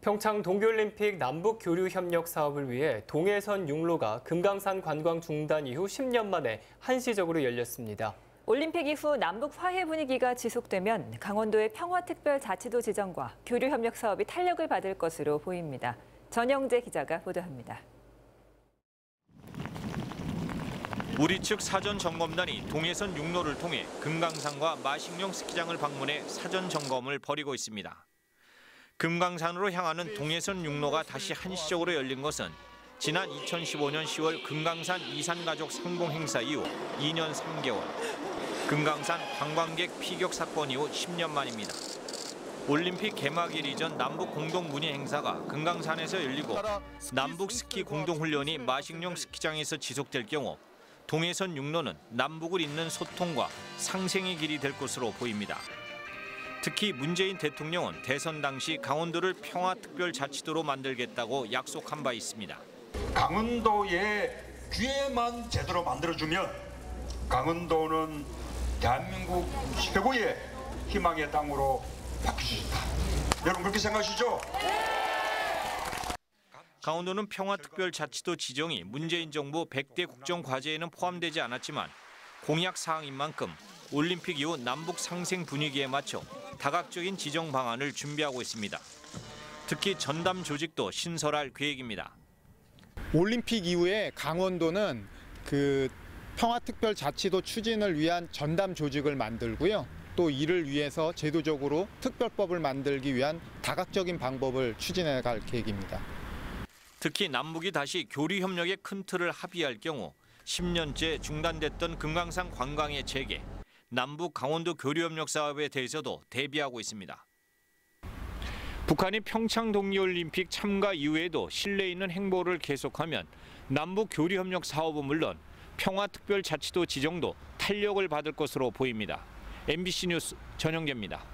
평창 동계올림픽 남북 교류 협력 사업을 위해 동해선 육로가 금강산 관광 중단 이후 10년 만에 한시적으로 열렸습니다. 올림픽 이후 남북 화해 분위기가 지속되면 강원도의 평화특별자치도 지정과 교류 협력 사업이 탄력을 받을 것으로 보입니다. 전영재 기자가 보도합니다. 우리 측 사전 점검단이 동해선 육로를 통해 금강산과 마식령 스키장을 방문해 사전 점검을 벌이고 있습니다. 금강산으로 향하는 동해선 육로가 다시 한시적으로 열린 것은 지난 2015년 10월 금강산 이산가족 상봉 행사 이후 2년 3개월, 금강산 관광객 피격 사건 이후 10년 만입니다. 올림픽 개막일 이전 남북 공동 문의 행사가 금강산에서 열리고 남북 스키 공동 훈련이 마식령 스키장에서 지속될 경우 동해선 육로는 남북을 잇는 소통과 상생의 길이 될 것으로 보입니다. 특히 문재인 대통령은 대선 당시 강원도를 평화특별자치도로 만들겠다고 약속한 바 있습니다. 강원도의 기회만 제대로 만들어주면 강원도는 대한민국 최고의 희망의 땅으로 바뀔 수 있다. 여러분 그렇게 생각하시죠? 강원도는 평화특별자치도 지정이 문재인 정부 100대 국정과제에는 포함되지 않았지만 공약 사항인 만큼 올림픽 이후 남북 상생 분위기에 맞춰 다각적인 지정 방안을 준비하고 있습니다. 특히 전담 조직도 신설할 계획입니다. 올림픽 이후에 강원도는 그 평화특별자치도 추진을 위한 전담 조직을 만들고요. 또 이를 위해서 제도적으로 특별법을 만들기 위한 다각적인 방법을 추진해 갈 계획입니다. 특히 남북이 다시 교류 협력의 큰 틀을 합의할 경우 10년째 중단됐던 금강산 관광의 재개, 남북 강원도 교류 협력 사업에 대해서도 대비하고 있습니다. 북한이 평창 동계올림픽 참가 이후에도 실내에 있는 행보를 계속하면 남북 교류 협력 사업은 물론 평화특별자치도 지정도 탄력을 받을 것으로 보입니다. MBC 뉴스 전영재입니다.